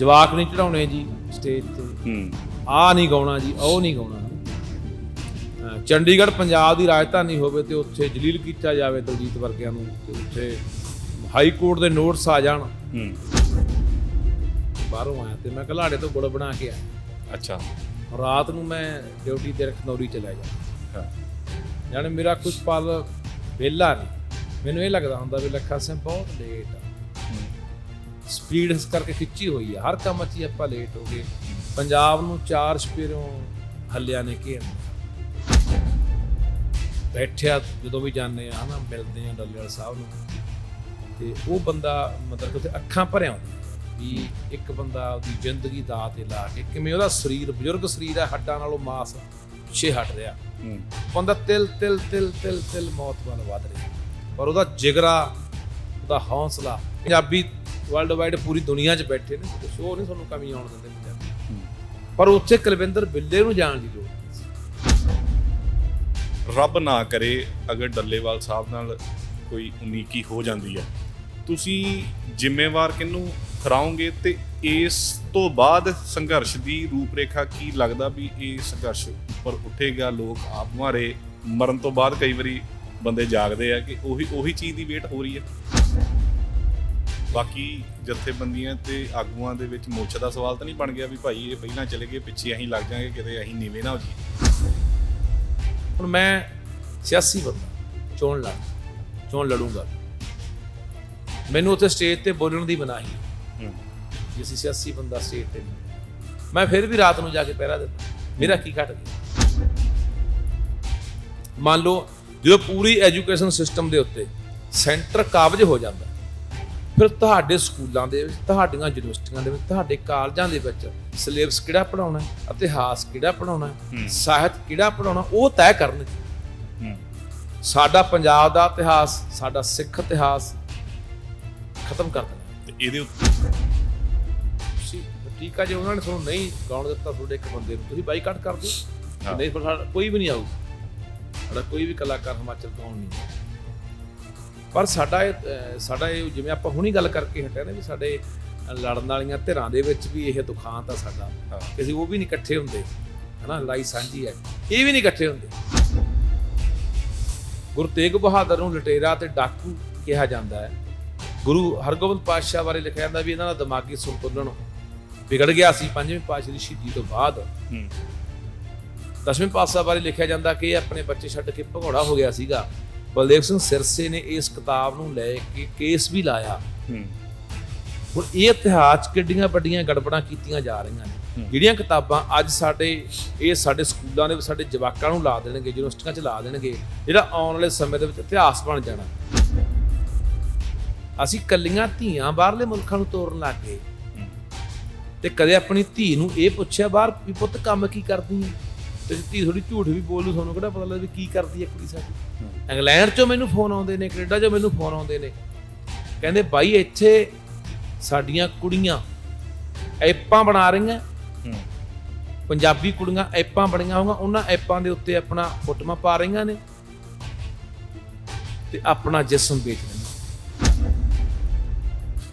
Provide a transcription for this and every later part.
ਜਵਾਕ ਨਹੀਂ ਚੜਾਉਣੇ ਜੀ ਸਟੇਜ ਤੇ। ਹੂੰ। ਆ ਨਹੀਂ ਗਾਉਣਾ ਜੀ ਉਹ ਨਹੀਂ ਗਾਉਣਾ। ਅਹ ਚੰਡੀਗੜ੍ਹ ਪੰਜਾਬ ਦੀ ਰਾਜਧਾਨੀ ਹੋਵੇ ਤੇ ਉੱਥੇ ਜਲੀਲ ਕੀਤਾ ਜਾਵੇ ਦਲਜੀਤ ਵਰਗਿਆਂ ਨੂੰ ਤੇ ਉੱਥੇ ਹਾਈ ਕੋਰਟ ਦੇ ਨੋਟਿਸ ਆ ਜਾਣ। ਹੂੰ। ਬਾਹਰੋਂ ਆਇਆ ਤੇ ਮੈਂ ਘਲਾੜੇ ਤੋਂ ਗੁੜ ਬਣਾ ਕੇ ਆਇਆ। ਅੱਛਾ। ਰਾਤ ਨੂੰ ਮੈਂ ਡਿਊਟੀ ਤੇ ਖਨੌਰੀ ਚਲਾ ਜਾ ਹਾਂ। ਯਾਨੀ ਮੇਰਾ ਕੁਝ ਪਲ ਵਿਹਲਾ ਨਹੀਂ। ਮੈਨੂੰ ਇਹ ਲੱਗਦਾ ਹੁੰਦਾ ਵੀ ਲੱਖਾ ਸਿੰਘ ਬਹੁਤ ਲੇਟ ਆ। ਸਪੀਡ ਇਸ ਕਰਕੇ ਖਿੱਚੀ ਹੋਈ ਆ ਹਰ ਕੰਮ 'ਚ ਹੀ ਆਪਾਂ ਲੇਟ ਹੋ ਗਏ। ਪੰਜਾਬ ਨੂੰ ਚਾਰ ਸਪੀਰੋਂ ਹੱਲਿਆ ਨੇ ਲਿਆ। ਬੈਠਿਆ ਜਦੋਂ ਵੀ ਜਾਂਦੇ ਆ ਹਨਾ ਮਿਲਦੇ ਆ ਡੱਲੇਵਾਲ ਸਾਹਿਬ ਨੂੰ। ਤੇ ਉਹ ਬੰਦਾ ਮਤਲਬ ਕਿ ਅੱਖਾਂ ਭਰਿਆ ਹੁੰਦਾ। ਵੀ ਇੱਕ ਬੰਦਾ ਉਹਦੀ ਜ਼ਿੰਦਗੀ ਦਾ ਤੇ ਲਾ ਕੇ ਕਿਵੇਂ ਉਹਦਾ ਸਰੀਰ ਬਜ਼ੁਰਗ ਸਰੀਰ ਹੈ ਹੱਡਾਂ ਨਾਲੋਂ ਮਾਸ ਪਿੱਛੇ ਹਟ ਰਿਹਾ। ਹੂੰ। ਬੰਦਾ ਤਿਲ ਤਿਲ ਤਿਲ ਤਿਲ ਤਿਲ ਮੌਤ ਵੱਲ ਵਧ ਰਿਹਾ। ਪਰ ਉਹਦਾ ਜਿਗਰਾ ਉਹਦਾ ਹੌਸਲਾ ਪੰਜਾਬੀ ਵਰਲਡ ਵਾਈਡ ਪੂਰੀ ਦੁਨੀਆ 'ਚ ਬੈਠੇ ਨੇ ਉਹ ਨਹੀਂ ਤੁਹਾਨੂੰ ਕਮੀ ਆਉਣ ਦਿੰਦੇ ਪੰਜਾਬੀ। ਪਰ ਉੱਥੇ ਕੁਲਵਿੰਦਰ ਬਿੱਲੇ ਨੂੰ ਜਾਣ ਦੀ ਲੋੜ ਸੀ। ਰੱਬ ਨਾ ਕਰੇ ਅਗਰ ਡੱਲੇਵਾਲ ਸਾਹਿਬ ਨਾਲ ਕੋਈ ਉਨੀਕੀ ਹੋ ਜਾਂਦੀ ਹੈ। ਤੁਸੀਂ ਜ਼ਿੰਮੇਵਾਰ ਕਿਹਨੂੰ ਠਹਿਰਾਓਗੇ ਤੇ ਇਸ ਤੋਂ ਬਾਅਦ ਸੰਘਰਸ਼ ਦੀ ਰੂਪਰੇਖਾ ਕੀ ਲੱਗਦਾ ਵੀ ਇਹ ਸੰਘਰਸ਼ ਉੱਪਰ ਉੱਠੇਗਾ? ਲੋਕ ਆਪ ਮਾਰੇ। ਮਰਨ ਤੋਂ ਬਾਅਦ ਕਈ ਵਾਰੀ ਬੰਦੇ ਜਾਗਦੇ ਆ ਕਿ ਉਹੀ ਉਹੀ ਚੀਜ਼ ਦੀ ਵੇਟ ਹੋ ਰਹੀ ਹੈ। ਬਾਕੀ ਜਥੇਬੰਦੀਆਂ ਤੇ ਆਗੂਆਂ ਦੇ ਵਿੱਚ ਮੋਛ ਦਾ ਸਵਾਲ ਤਾਂ ਨਹੀਂ ਬਣ ਗਿਆ ਵੀ ਭਾਈ ਇਹ ਪਹਿਲਾਂ ਚਲੇ ਗਏ ਪਿੱਛੇ ਅਸੀਂ ਲੱਗ ਜਾਾਂਗੇ ਕਿਤੇ ਅਸੀਂ ਨੀਵੇਂ ਨਾ ਹੋ ਜੀ ਹੁਣ ਮੈਂ ਸਿਆਸੀ ਬੰਦਾ ਚੋਣ ਲੜ ਚੋਣ ਲੜੂੰਗਾ। ਮੈਨੂੰ ਉੱਥੇ ਸਟੇਜ ਤੇ ਬੋਲਣ ਦੀ ਮਨਾਹੀ ਹੈ। ਜੇ ਅਸੀਂ ਸਿਆਸੀ ਬੰਦਾ ਸਟੇਜ ਤੇ ਮੈਂ ਫਿਰ ਵੀ ਰਾਤ ਨੂੰ ਜਾ ਕੇ ਪਹਿਰਾ ਦਿੰਦਾ। ਮੇਰਾ ਕੀ ਘਟ ਗਿਆ ਮੰਨ ਲਓ ਜਦੋਂ ਪੂਰੀ ਐਜੂਕੇਸ਼ਨ ਸਿਸਟਮ ਦੇ ਉੱਤੇ ਸੈਂਟਰ ਕਾਬਜ ਹੋ ਜਾਂਦਾ ਫਿਰ ਤੁਹਾਡੇ ਸਕੂਲਾਂ ਦੇ ਵਿੱਚ ਤੁਹਾਡੀਆਂ ਯੂਨੀਵਰਸਿਟੀਆਂ ਦੇ ਵਿੱਚ ਤੁਹਾਡੇ ਕਾਲਜਾਂ ਦੇ ਵਿੱਚ ਸਿਲੇਬਸ ਕਿਹੜਾ ਪੜਾਉਣਾ ਹੈ ਇਤਿਹਾਸ ਕਿਹੜਾ ਪੜਾਉਣਾ। ਸਾਹਿਤ ਕਿਹੜਾ ਪੜਾਉਣਾ ਉਹ ਤੈਅ ਕਰਨ ਹੂੰ ਸਾਡਾ ਪੰਜਾਬ ਦਾ ਇਤਿਹਾਸ ਸਾਡਾ ਸਿੱਖ ਇਤਿਹਾਸ ਖਤਮ ਕਰ ਦੇਣਾ ਤੇ ਇਹਦੇ ਉੱਤੇ ਤੁਸੀਂ ਠੀਕ ਆ ਜੇ ਉਹਨਾਂ ਨੇ ਤੁਹਾਨੂੰ ਨਹੀਂ ਗਾਉਣ ਦਿੱਤਾ ਤੁਹਾਡੇ ਇੱਕ ਬੰਦੇ ਨੂੰ ਤੁਸੀਂ ਬਾਈਕਾਟ ਕਰ ਦਿਓ। ਨਹੀਂ ਫਿਰ ਕੋਈ ਵੀ ਨਹੀਂ ਆਊ ਸਾਡਾ ਕੋਈ ਵੀ ਕਲਾਕਾਰ ਹਿਮਾਚਲ ਤੋਂ ਨਹੀਂ। ਪਰ ਸਾਡਾ ਇਹ ਸਾਡਾ ਇਹ ਜਿਵੇਂ ਆਪਾਂ ਹੁਣੀ ਗੱਲ ਕਰਕੇ ਹਟਿਆ ਨੇ ਵੀ ਸਾਡੇ ਲੜਨ ਵਾਲੀਆਂ ਧਿਰਾਂ ਦੇ ਵਿੱਚ ਵੀ ਇਹ ਦੁਖਾਂਤ ਆ ਸਾਡਾ। ਹਾਂ। ਕਿ ਅਸੀਂ ਉਹ ਵੀ ਨਹੀਂ ਇਕੱਠੇ ਹੁੰਦੇ ਹਨਾ ਲੜਾਈ ਸਾਂਝੀ ਹੈ। ਇਹ ਵੀ ਨਹੀਂ ਇਕੱਠੇ ਹੁੰਦੇ। ਗੁਰੂ ਤੇਗ ਬਹਾਦਰ ਨੂੰ ਲਟੇਰਾ ਤੇ ਡਾਕੂ ਕਿਹਾ ਜਾਂਦਾ ਹੈ। ਗੁਰੂ ਹਰਗੋਬਿੰਦ ਪਾਤਸ਼ਾਹ ਬਾਰੇ ਲਿਖਿਆ ਜਾਂਦਾ ਵੀ ਇਹਨਾਂ ਦਾ ਦਿਮਾਗੀ ਸੰਤੁਲਨ ਵਿਗੜ ਗਿਆ ਸੀ ਪੰਜਵੇਂ ਪਾਤਸ਼ਾਹ ਦੀ ਸ਼ਹੀਦੀ ਤੋਂ ਬਾਅਦ। ਦਸਵੇਂ ਪਾਤਸ਼ਾਹ ਬਾਰੇ ਲਿਖਿਆ ਜਾਂਦਾ ਕਿ ਇਹ ਆਪਣੇ ਬੱਚੇ ਛੱਡ ਕੇ ਭਗੌੜਾ ਹੋ ਗਿਆ ਸੀਗਾ। ਬਲਦੇਵ ਸਿੰਘ ਸਿਰਸੇ ਨੇ ਇਸ ਕਿਤਾਬ ਨੂੰ ਲੈ ਕੇ ਕੇਸ ਵੀ ਲਾਇਆ। ਹੂੰ। ਹੁਣ ਇਹ ਇਤਿਹਾਸ ਕਿੱਡੀਆਂ ਵੱਡੀਆਂ ਗੜਬੜਾਂ ਕੀਤੀਆਂ ਜਾ ਰਹੀਆਂ ਨੇ। ਜਿਹੜੀਆਂ ਕਿਤਾਬਾਂ ਅੱਜ ਸਾਡੇ ਇਹ ਸਾਡੇ ਸਕੂਲਾਂ ਦੇ ਵਿੱਚ ਸਾਡੇ ਜਵਾਕਾਂ ਨੂੰ ਲਾ ਦੇਣਗੇ ਯੂਨੀਵਰਸਿਟੀਆਂ 'ਚ ਲਾ ਦੇਣਗੇ ਜਿਹੜਾ ਆਉਣ ਵਾਲੇ ਸਮੇਂ ਦੇ ਵਿੱਚ ਇਤਿਹਾਸ ਬਣ ਜਾਣਾ। ਅਸੀਂ ਕੱਲੀਆਂ ਧੀਆਂ ਬਾਹਰਲੇ ਮੁਲਕਾਂ ਨੂੰ ਤੋਰਨ ਲੱਗ ਗਏ। ਤੇ ਕਦੇ ਆਪਣੀ ਧੀ ਨੂੰ ਇਹ ਪੁੱਛਿਆ ਬਾਹਰ ਵੀ ਪੁੱਤ ਕੰਮ ਕੀ ਕਰਦੀ ਹੈ ਤੇ ਧੀ ਥੋੜੀ ਝੂਠ ਵੀ ਬੋਲੂ ਤੁਹਾਨੂੰ ਕਿਹੜਾ ਪਤਾ ਲੱਗਦਾ ਕੀ ਕਰਦੀ ਹੈ ਕੁੜੀ ਸਾਡੀ। ਇੰਗਲੈਂਡ 'ਚੋਂ ਮੈਨੂੰ ਫੋਨ ਆਉਂਦੇ ਨੇ ਕੈਨੇਡਾ 'ਚੋਂ ਮੈਨੂੰ ਫੋਨ ਆਉਂਦੇ ਨੇ। ਕਹਿੰਦੇ ਬਾਈ ਇੱਥੇ ਸਾਡੀਆਂ ਕੁੜੀਆਂ ਐਪਾਂ ਬਣਾ ਰਹੀਆਂ। ਪੰਜਾਬੀ ਕੁੜੀਆਂ ਐਪਾਂ ਬਣੀਆਂ ਹੋਈਆਂ ਉਹਨਾਂ ਐਪਾਂ ਦੇ ਉੱਤੇ ਆਪਣਾ ਫੋਟੋਆਂ ਪਾ ਰਹੀਆਂ ਨੇ ਤੇ ਆਪਣਾ ਜਿਸਮ ਵੇਚ ਰਹੀਆਂ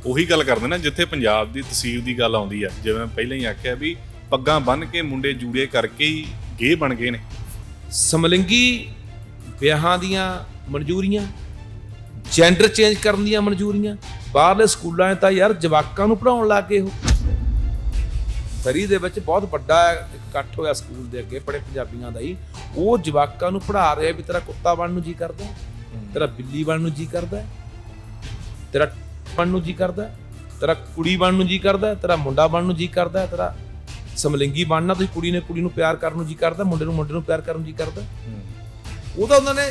ਉਹੀ ਗੱਲ ਕਰਦੇ ਨਾ ਜਿੱਥੇ ਪੰਜਾਬ ਦੀ ਤਸਵੀਰ ਦੀ ਗੱਲ ਆਉਂਦੀ ਆ। ਜਿਵੇਂ ਮੈਂ ਪਹਿਲਾਂ ਹੀ ਆਖਿਆ ਵੀ ਪੱਗਾਂ ਬੰਨ ਕੇ ਮੁੰਡੇ ਜੂੜੇ ਕਰਕੇ ਹੀ ਗੇ ਬਣ ਗਏ ਨੇ। ਸਮਲਿੰਗੀ ਵਿਆਹਾਂ ਦੀਆਂ ਮਨਜ਼ੂਰੀਆਂ ਜੈਂਡਰ ਚੇਂਜ ਕਰਨ ਦੀਆਂ ਮਨਜ਼ੂਰੀਆਂ, ਬਾਹਰਲੇ ਸਕੂਲਾਂ 'ਚ ਤਾਂ ਯਾਰ ਜਵਾਕਾਂ ਨੂੰ ਪੜਾਉਣ ਲੱਗ ਗਏ ਉਹ। ਸਰੀ ਦੇ ਵਿੱਚ ਬਹੁਤ ਵੱਡਾ ਇਕੱਠ ਹੋਇਆ ਸਕੂਲ ਦੇ ਅੱਗੇ ਬੜੇ ਪੰਜਾਬੀਆਂ ਦਾ ਹੀ। ਉਹ ਜਵਾਕਾਂ ਨੂੰ ਪੜਾ ਰਿਹਾ ਵੀ ਤੇਰਾ ਕੁੱਤਾ ਬਣਨ ਨੂੰ ਜੀ ਕਰਦਾ ਤੇਰਾ ਬਿੱਲੀ ਬਣਨ ਨੂੰ ਜੀ ਕਰਦਾ ਤੇਰਾ ਬਣਨ ਨੂੰ ਜੀ ਕਰਦਾ ਤੇਰਾ ਕੁੜੀ ਬਣਨ ਨੂੰ ਜੀ ਕਰਦਾ ਤੇਰਾ ਮੁੰਡਾ ਬਣਨ ਨੂੰ ਜੀ ਕਰਦਾ ਤੇਰਾ ਸਮਲਿੰਗੀ ਬਣਨਾ ਤੁਸੀਂ ਕੁੜੀ ਨੇ ਕੁੜੀ ਨੂੰ ਪਿਆਰ ਕਰਨ ਨੂੰ ਜੀ ਕਰਦਾ ਮੁੰਡੇ ਨੂੰ ਮੁੰਡੇ ਨੂੰ ਪਿਆਰ ਕਰਨ ਨੂੰ ਜੀ ਕਰਦਾ। ਉਹ ਤਾਂ ਉਹਨਾਂ ਨੇ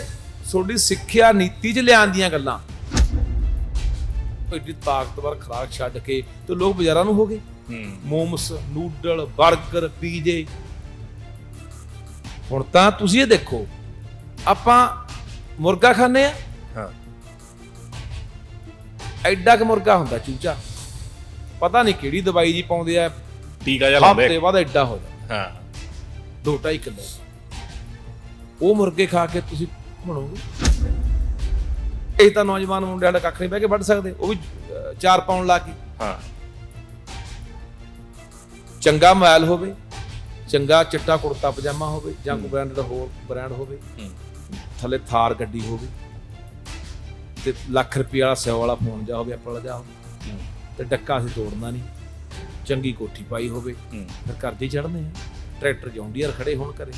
ਤੁਹਾਡੀ ਸਿੱਖਿਆ ਨੀਤੀ 'ਚ ਲਿਆਉਣ ਦੀਆਂ ਗੱਲਾਂ। ਐਡੀ ਤਾਕਤਵਰ ਖੁਰਾਕ ਛੱਡ ਕੇ ਤੇ ਲੋਕ ਬਾਜ਼ਾਰਾਂ ਨੂੰ ਹੋ ਗਏ। ਮੋਮਸ ਨੂਡਲ 버ਗਰ ਪੀਜੇ। ਹੁਣ ਤਾਂ ਤੁਸੀਂ ਇਹ ਦੇਖੋ ਆਪਾਂ ਮੁਰਗਾ ਖਾਂਦੇ ਆ ਹਾਂ। ਐਡਾ ਕ ਮੁਰਗਾ ਹੁੰਦਾ ਚੂਚਾ। ਪਤਾ ਨਹੀਂ ਕਿਹੜੀ ਦਵਾਈ ਜੀ ਪਾਉਂਦੇ ਆ ਟੀਕਾ ਜਿਹਾ ਲਾਉਂਦੇ ਹਫ਼ਤੇ ਬਾਅਦ ਐਡਾ ਹੋ ਜਾਂਦਾ। ਹਾਂ। 2.5 ਕਿਲੋ। ਉਹ ਮੁਰਗੇ ਖਾ ਕੇ ਤੁਸੀਂ ਬਣੋਗੇ। ਇਹ ਤਾਂ ਨੌਜਵਾਨ ਮੁੰਡੇ ਵਾਲੇ ਕੱਖ ਨਹੀਂ ਬਹਿ ਕੇ ਵੱਢ ਸਕਦੇ। ਉਹ ਵੀ ਚਾਰ ਪਾਉਣ ਲਾ ਕੇ ਹਾਂ। ਚੰਗਾ ਮੋਬਾਈਲ ਹੋਵੇ ਚੰਗਾ ਚਿੱਟਾ ਕੁੜਤਾ ਪਜਾਮਾ ਹੋਵੇ ਜਾਂ ਕੋਈ ਬ੍ਰਾਂਡ ਦਾ ਹੋਰ ਬ੍ਰਾਂਡ ਹੋਵੇ ਥੱਲੇ ਥਾਰ ਗੱਡੀ ਹੋਵੇ ਤੇ ਲੱਖ ਰੁਪਏ ਵਾਲਾ 100 ਵਾਲਾ ਫੋਨ ਜਾ ਹੋਵੇ ਐਪਲ ਜਾ ਹੋਵੇ ਤੇ ਡੱਕਾ ਅਸੀਂ ਤੋੜਨਾ ਨਹੀਂ। ਚੰਗੀ ਕੋਠੀ ਪਾਈ ਹੋਵੇ ਫਿਰ ਕਰਜ਼ੇ ਚੜਨੇ ਆ। ਟਰੈਕਟਰ ਜੌਂਡੀਅਰ ਖੜੇ ਹੋਣ ਘਰੇ।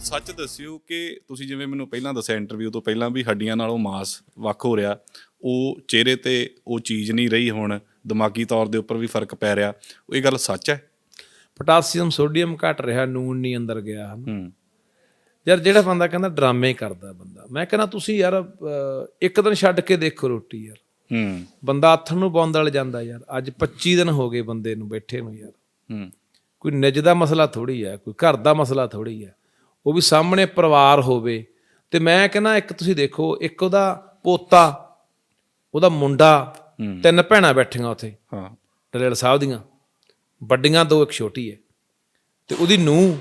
ਸੱਚ ਦੱਸਿਓ ਕਿ ਤੁਸੀਂ ਜਿਵੇਂ ਮੈਨੂੰ ਪਹਿਲਾਂ ਦੱਸਿਆ ਇੰਟਰਵਿਊ ਤੋਂ ਪਹਿਲਾਂ ਵੀ ਹੱਡੀਆਂ ਨਾਲੋਂ ਮਾਸ ਵੱਖ ਹੋ ਰਿਹਾ ਉਹ ਚਿਹਰੇ ਤੇ ਉਹ ਚੀਜ਼ ਨਹੀਂ ਰਹੀ ਹੁਣ ਦਿਮਾਗੀ ਤੌਰ ਦੇ ਉੱਪਰ ਵੀ ਫ਼ਰਕ ਪੈ ਰਿਹਾ। ਉਹ ਇਹ ਗੱਲ ਸੱਚ ਹੈ? ਪੋਟਾਸੀਅਮ ਸੋਡੀਅਮ ਘਟ ਰਿਹਾ ਨੂਨ ਨਹੀਂ ਅੰਦਰ ਗਿਆ। ਹੂੰ। ਯਾਰ ਜਿਹੜਾ ਬੰਦਾ ਕਹਿੰਦਾ ਡਰਾਮੇ ਕਰਦਾ ਬੰਦਾ ਮੈਂ ਕਹਿੰਦਾ ਤੁਸੀਂ ਯਾਰ ਇੱਕ ਦਿਨ ਛੱਡ ਕੇ ਦੇਖੋ ਰੋਟੀ ਯਾਰ। ਹੂੰ। ਬੰਦਾ ਆਥਣ ਨੂੰ ਬੌਂਦਲ ਜਾਂਦਾ ਯਾਰ। ਅੱਜ 25 ਦਿਨ ਹੋ ਗਏ ਬੰਦੇ ਨੂੰ ਬੈਠੇ ਨੂੰ ਯਾਰ। ਹੂੰ। ਕੋਈ ਨਿੱਜ ਦਾ ਮਸਲਾ ਥੋੜੀ ਹੈ ਕੋਈ ਘਰ ਦਾ ਮਸਲਾ ਥੋੜੀ ਹੈ ਉਹ ਵੀ ਸਾਹਮਣੇ ਪਰਿਵਾਰ ਹੋਵੇ। ਤੇ ਮੈਂ ਕਹਿੰਦਾ ਇੱਕ ਤੁਸੀਂ ਦੇਖੋ ਇੱਕ ਉਹਦਾ ਪੋਤਾ ਉਹਦਾ ਮੁੰਡਾ ਤਿੰਨ ਭੈਣਾਂ ਬੈਠੀਆਂ ਉੱਥੇ। ਹਾਂ। ਡਲੇਲ ਸਾਹਿਬ ਦੀਆਂ। ਵੱਡੀਆਂ ਦੋ ਇੱਕ ਛੋਟੀ ਹੈ ਤੇ ਉਹਦੀ ਨੂੰਹ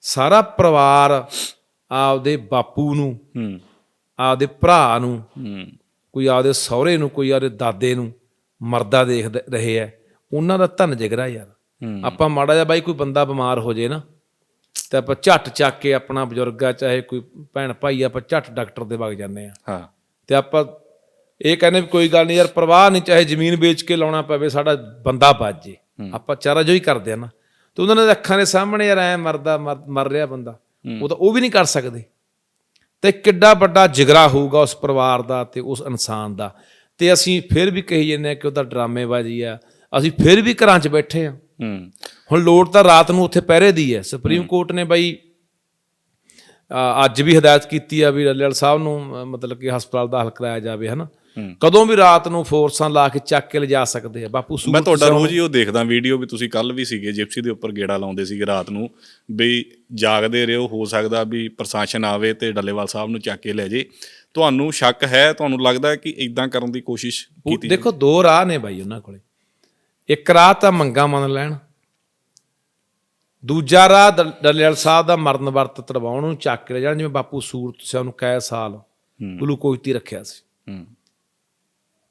ਸਾਰਾ ਪਰਿਵਾਰ ਆਪਦੇ ਬਾਪੂ ਨੂੰ ਹੂੰ। ਆਪਦੇ ਭਰਾ ਨੂੰ ਹੂੰ। ਕੋਈ ਆਪਦੇ ਸਹੁਰੇ ਨੂੰ ਕੋਈ ਆਪਦੇ ਦਾਦੇ ਨੂੰ ਮਰਦਾ ਦੇਖ ਰਹੇ ਐ ਉਹਨਾਂ ਦਾ ਧਨ ਜਿਗਰਾ ਯਾਰ। ਆਪਾਂ ਮਾੜਾ ਜਿਹਾ ਬਾਈ ਕੋਈ ਬੰਦਾ ਬਿਮਾਰ ਹੋ ਜੇ ਨਾ ਤੇ ਆਪਾਂ ਝੱਟ ਚੱਕ ਕੇ ਆਪਣਾ ਬਜ਼ੁਰਗਾ ਚਾਹੇ ਕੋਈ ਭੈਣ ਭਾਈ ਆਪਾਂ ਝੱਟ ਡਾਕਟਰ ਦੇ ਵਗ ਜਾਂਦੇ ਆ। ਹਾਂ। ਤੇ ਆਪਾਂ ਇਹ ਕਹਿੰਦੇ ਵੀ ਕੋਈ ਗੱਲ ਨਹੀਂ ਯਾਰ ਪਰਵਾਹ ਨਹੀਂ ਚਾਹੇ ਜ਼ਮੀਨ ਵੇਚ ਕੇ ਲਾਉਣਾ ਪਵੇ ਸਾਡਾ ਬੰਦਾ ਬਚ ਜੇ। ਆਪਾਂ ਚਾਰਾ ਜੋ ਹੀ ਕਰਦੇ ਆ ਨਾ। ਤੇ ਉਹਨਾਂ ਦੇ ਅੱਖਾਂ ਦੇ ਸਾਹਮਣੇ ਯਾਰ ਐ ਮਰਦਾ ਮਰ ਮਰ ਰਿਹਾ ਬੰਦਾ। ਉਹ ਤਾਂ ਉਹ ਵੀ ਨਹੀਂ ਕਰ ਸਕਦੇ। ਤੇ ਕਿੱਡਾ ਵੱਡਾ ਜਿਗਰਾ ਹੋਊਗਾ ਉਸ ਪਰਿਵਾਰ ਦਾ ਤੇ ਉਸ ਇਨਸਾਨ ਦਾ। ਤੇ ਅਸੀਂ ਫਿਰ ਵੀ ਕਹੀ ਜੰਨੇ ਕਿ ਉਹਦਾ ਡਰਾਮੇਬਾਜ਼ੀ ਆ। ਅਸੀਂ ਫਿਰ ਵੀ ਘਰਾਂ 'ਚ ਬੈਠੇ ਆ ਹੂੰ। ਹੁਣ ਲੋੜ ਤਾਂ ਰਾਤ ਨੂੰ ਉੱਥੇ ਪਹਿਰੇ ਦੀ ਹੈ। ਸੁਪਰੀਮ ਕੋਰਟ ਨੇ ਬਾਈ ਅੱਜ ਵੀ ਹਦਾਇਤ ਕੀਤੀ ਆ ਵੀ ਲੱਲੇਵਾਲ ਸਾਹਿਬ ਨੂੰ ਮਤਲਬ ਕਿ ਹਸਪਤਾਲ ਦਾਖਲ ਕਰਾਇਆ ਜਾਵੇ ਹਨਾ? ਕਦੋਂ ਵੀ ਰਾਤ ਨੂੰ ਫੋਰਸਾਂ ਲਾ ਕੇ ਚੱਕ ਕੇ ਲਿਜਾ ਸਕਦੇ ਆ। ਬਾਪੂ ਮੈਂ ਸੂਰਤ ਤੁਹਾਡਾ ਰੋਜ਼ ਹੀ ਉਹ ਦੇਖਦਾ ਵੀਡੀਓ ਵੀ ਤੁਸੀਂ ਕੱਲ ਵੀ ਸੀਗੇ ਜਿਪਸੀ ਦੇ ਉੱਪਰ ਗੇੜਾ ਲਾਉਂਦੇ ਸੀਗੇ ਰਾਤ ਨੂੰ ਵੀ ਜਾਗਦੇ ਰਹੋ ਹੋ ਸਕਦਾ ਵੀ ਪ੍ਰਸ਼ਾਸਨ ਆਵੇ ਤੇ ਡੱਲੇਵਾਲ ਸਾਹਿਬ ਨੂੰ ਚੱਕ ਕੇ ਲੈ ਜੇ। ਤੁਹਾਨੂੰ ਸ਼ੱਕ ਹੈ ਤੁਹਾਨੂੰ ਲੱਗਦਾ ਹੈ ਕਿ ਇਦਾਂ ਕਰਨ ਦੀ ਕੋਸ਼ਿਸ਼ ਕੀਤੀ ਦੇਖੋ ਦੋ ਰਾਹ ਨੇ ਬਾਈ ਉਹਨਾਂ ਕੋਲੇ। ਇੱਕ ਰਾਹ ਤਾਂ ਮੰਗਾ ਮੰਨ ਲੈਣ ਦੂਜਾ ਰਾਹ ਡੱਲੇਵਾਲ ਸਾਹਿਬ ਦਾ ਮਰਨ ਵਰਤ ਤੜਵਾਉਣ ਨੂੰ ਚੱਕ ਕੇ ਲੈ ਜਾਣ ਜਿਵੇਂ ਬਾਪੂ ਸੂਰਤ ਸਿੰਘ ਨੂੰ ਕੈ ਸਾਲ ਗਲੂਕੋਜ਼ ਤੇ ਰੱਖਿਆ ਸੀ। ਹੂੰ।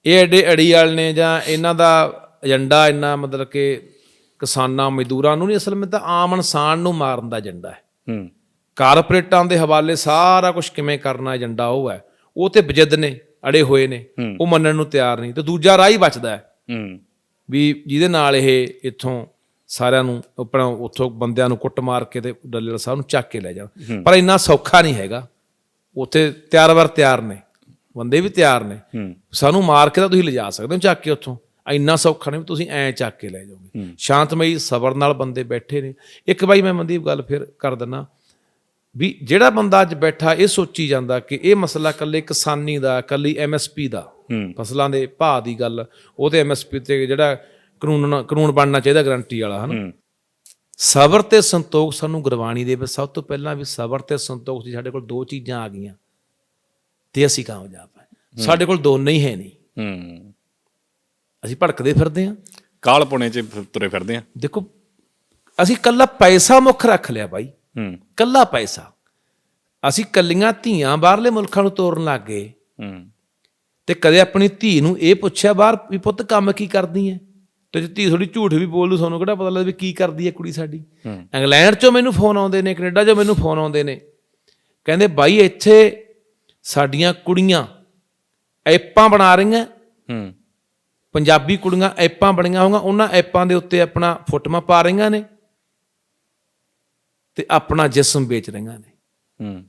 ਇਹ ਐਡੇ ਅੜੀਵਾਲ ਨੇ ਜਾਂ ਇਹਨਾਂ ਦਾ ਏਜੰਡਾ ਇੰਨਾ ਮਤਲਬ ਕਿ ਕਿਸਾਨਾਂ ਮਜ਼ਦੂਰਾਂ ਨੂੰ ਨਹੀਂ ਅਸਲ ਵਿੱਚ ਤਾਂ ਆਮ ਇਨਸਾਨ ਨੂੰ ਮਾਰਨ ਦਾ ਏਜੰਡਾ ਹੈ। ਹੂੰ। ਕਾਰਪੋਰੇਟਾਂ ਦੇ ਹਵਾਲੇ ਸਾਰਾ ਕੁਝ ਕਿਵੇਂ ਕਰਨਾ ਏਜੰਡਾ ਉਹ ਹੈ। ਉਹ ਤੇ ਬਜਿੱਦ ਨੇ ਅੜੇ ਹੋਏ ਨੇ। ਉਹ ਮੰਨਣ ਨੂੰ ਤਿਆਰ ਨਹੀਂ। ਤੇ ਦੂਜਾ ਰਾਹ ਹੀ ਬਚਦਾ ਹੈ। ਹੂੰ। ਵੀ ਜਿਹਦੇ ਨਾਲ ਇਹ ਇੱਥੋਂ ਸਾਰਿਆਂ ਨੂੰ ਆਪਣਾ ਉੱਥੋਂ ਬੰਦਿਆਂ ਨੂੰ ਕੁੱਟ ਮਾਰ ਕੇ ਤੇ ਡੱਲੇਵਾਲ ਸਾਹਿਬ ਨੂੰ ਚੱਕ ਕੇ ਲੈ ਜਾਣ। ਪਰ ਇੰਨਾ ਸੌਖਾ ਨਹੀਂ ਹੈਗਾ। ਉੱਥੇ ਤਿਆਰ ਵਰ ਤਿਆਰ ਨੇ। ਬੰਦੇ ਵੀ ਤਿਆਰ ਨੇ। ਸਾਨੂੰ ਮਾਰ ਕੇ ਤਾਂ ਤੁਸੀਂ ਲਿਜਾ ਸਕਦੇ ਹੋ ਚੱਕ ਕੇ ਉੱਥੋਂ। ਇੰਨਾ ਸੌਖਾ ਨਹੀਂ ਤੁਸੀਂ ਐਂ ਚੱਕ ਕੇ ਲੈ ਜਾਓਗੇ। ਸ਼ਾਂਤਮਈ ਸਬਰ ਨਾਲ ਬੰਦੇ ਬੈਠੇ ਨੇ। ਇੱਕ ਬਾਈ ਮੈਂ ਮਨਦੀਪ ਗੱਲ ਫਿਰ ਕਰ ਦਿੰਨਾ ਵੀ ਜਿਹੜਾ ਬੰਦਾ ਅੱਜ ਬੈਠਾ ਇਹ ਸੋਚੀ ਜਾਂਦਾ ਕਿ ਇਹ ਮਸਲਾ ਇਕੱਲੇ ਕਿਸਾਨੀ ਦਾ ਇਕੱਲੀ ਐਮਐਸਪੀ ਦਾ। ਫਸਲਾਂ ਦੇ ਭਾਅ ਦੀ ਗੱਲ ਉਹ ਤੇ ਐਮਐਸਪੀ ਤੇ ਜਿਹੜਾ ਕਾਨੂੰਨ ਕਾਨੂੰਨ ਬਣਨਾ ਚਾਹੀਦਾ ਗਰੰਟੀ ਵਾਲਾ ਹਨਾ? ਸਬਰ ਤੇ ਸੰਤੋਖ ਸਾਨੂੰ ਗੁਰਬਾਣੀ ਦੇ ਵਿੱਚ ਸਭ ਤੋਂ ਪਹਿਲਾਂ ਵੀ ਸਬਰ ਤੇ ਸੰਤੋਖ ਦੀ ਸਾਡੇ ਕੋਲ ਦੋ ਚੀਜ਼ਾਂ ਆ ਗਈਆਂ। ਤੇ ਅਸੀਂ ਕਾਮਯਾਬ ਹਾਂ। ਸਾਡੇ ਕੋਲ ਦੋਨੇ ਹੀ ਹੈ ਨਹੀਂ। ਹੂੰ। ਅਸੀਂ ਭੜਕਦੇ ਫਿਰਦੇ ਹਾਂ। ਕਾਲ ਪੁਣੇ ਚ ਤੁਰੇ ਫਿਰਦੇ ਆ ਦੇਖੋ ਅਸੀਂ ਕੱਲਾ ਪੈਸਾ ਮੁੱਖ ਰੱਖ ਲਿਆ ਬਾਈ। ਹੂੰ। ਕੱਲਾ ਪੈਸਾ। ਅਸੀਂ ਕੱਲੀਆਂ ਧੀਆਂ ਬਾਹਰਲੇ ਮੁਲਕਾਂ ਨੂੰ ਤੋਰਨ ਲੱਗ ਗਏ। ਹੂੰ। ਤੇ ਕਦੇ ਆਪਣੀ ਧੀ ਨੂੰ ਇਹ ਪੁੱਛਿਆ ਬਾਹਰ ਵੀ ਪੁੱਤ ਕੰਮ ਕੀ ਕਰਦੀ ਐ? ਤੇ ਜੇ ਧੀ ਥੋੜੀ ਝੂਠ ਵੀ ਬੋਲ ਦੂ ਤੁਹਾਨੂੰ ਕਿਹੜਾ ਪਤਾ ਲੱਗਦਾ ਵੀ ਕੀ ਕਰਦੀ ਐ ਕੁੜੀ ਸਾਡੀ? ਇੰਗਲੈਂਡ ਚੋਂ ਮੈਨੂੰ ਫੋਨ ਆਉਂਦੇ ਨੇ ਕੈਨੇਡਾ ਚੋਂ ਮੈਨੂੰ ਫੋਨ ਆਉਂਦੇ ਨੇ। ਕਹਿੰਦੇ ਬਾਈ ਇੱਥੇ ਸਾਡੀਆਂ ਕੁੜੀਆਂ ਐਪਾਂ ਬਣਾ ਰਹੀਆਂ। ਹੂੰ। ਪੰਜਾਬੀ ਕੁੜੀਆਂ ਐਪਾਂ ਬਣੀਆਂ ਹੋਈਆਂ ਉਹਨਾਂ ਐਪਾਂ ਦੇ ਉੱਤੇ ਆਪਣਾ ਫੋਟੋਆਂ ਪਾ ਰਹੀਆਂ ਨੇ ਤੇ ਆਪਣਾ ਜਿਸਮ ਵੇਚ ਰਹੀਆਂ ਨੇ। ਹੂੰ।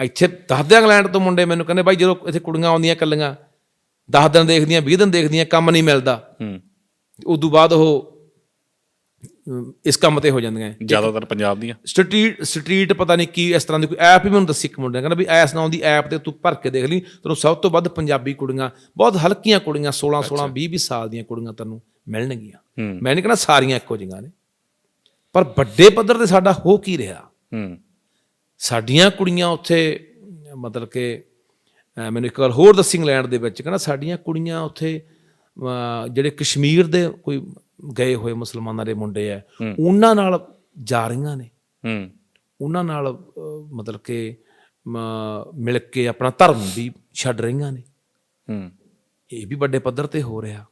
ਇੱਥੇ ਦੱਸਦੇ ਇੰਗਲੈਂਡ ਤੋਂ ਮੁੰਡੇ ਮੈਨੂੰ ਕਹਿੰਦੇ ਬਾਈ ਜਦੋਂ ਇੱਥੇ ਕੁੜੀਆਂ ਆਉਂਦੀਆਂ ਕੱਲੀਆਂ 10 ਦਿਨ ਦੇਖਦੀਆਂ 20 ਦਿਨ ਦੇਖਦੀਆਂ ਕੰਮ ਨਹੀਂ ਮਿਲਦਾ। ਹੂੰ। ਉਦੋਂ ਬਾਅਦ ਉਹ ਇਸ ਕੰਮ ਤੇ ਹੋ ਜਾਂਦੀਆਂ ਜ਼ਿਆਦਾਤਰ ਪੰਜਾਬ ਦੀਆਂ। ਸਟਰੀਟ ਸਟਰੀਟ ਪਤਾ ਨਹੀਂ ਕੀ ਇਸ ਤਰ੍ਹਾਂ ਦੀ ਕੋਈ ਐਪ ਹੀ ਮੈਨੂੰ ਦੱਸੀ ਇੱਕ ਮੁੰਡੇ ਨੇ ਕਹਿੰਦਾ ਵੀ ਐਸ ਨਾਮ ਦੀ ਐਪ ਤੇ ਤੂੰ ਭਰ ਕੇ ਦੇਖ ਲਈ ਤੈਨੂੰ ਸਭ ਤੋਂ ਵੱਧ ਪੰਜਾਬੀ ਕੁੜੀਆਂ ਬਹੁਤ ਹਲਕੀਆਂ ਕੁੜੀਆਂ 16 16 20 20 ਸਾਲ ਦੀਆਂ ਕੁੜੀਆਂ ਤੈਨੂੰ ਮਿਲਣਗੀਆਂ। ਮੈਂ ਨਹੀਂ ਕਹਿੰਦਾ ਸਾਰੀਆਂ ਇੱਕੋ ਜਿਹੀਆਂ ਨੇ ਪਰ ਵੱਡੇ ਪੱਧਰ ਤੇ ਸਾਡਾ ਹੋ ਕੀ ਰਿਹਾ? ਹੂੰ। ਸਾਡੀਆਂ ਕੁੜੀਆਂ ਉੱਥੇ ਮਤਲਬ ਕਿ ਮੈਨੂੰ ਇੱਕ ਵਾਰ ਹੋਰ ਦੱਸੀ ਇੰਗਲੈਂਡ ਦੇ ਵਿੱਚ ਕਹਿੰਦਾ ਸਾਡੀਆਂ ਕੁੜੀਆਂ ਉੱਥੇ ਜਿਹੜੇ ਕਸ਼ਮੀਰ ਦੇ ਕੋਈ ਗਏ ਹੋਏ ਮੁਸਲਮਾਨਾਂ ਦੇ ਮੁੰਡੇ ਆ ਉਹਨਾਂ ਨਾਲ ਜਾ ਰਹੀਆਂ ਨੇ। ਹੂੰ। ਉਹਨਾਂ ਨਾਲ ਮਤਲਬ ਕਿ ਮਿਲ ਕੇ ਆਪਣਾ ਧਰਮ ਵੀ ਛੱਡ ਰਹੀਆਂ ਨੇ। ਹੂੰ। ਇਹ ਵੀ ਵੱਡੇ ਪੱਧਰ ਤੇ ਹੋ ਰਿਹਾ।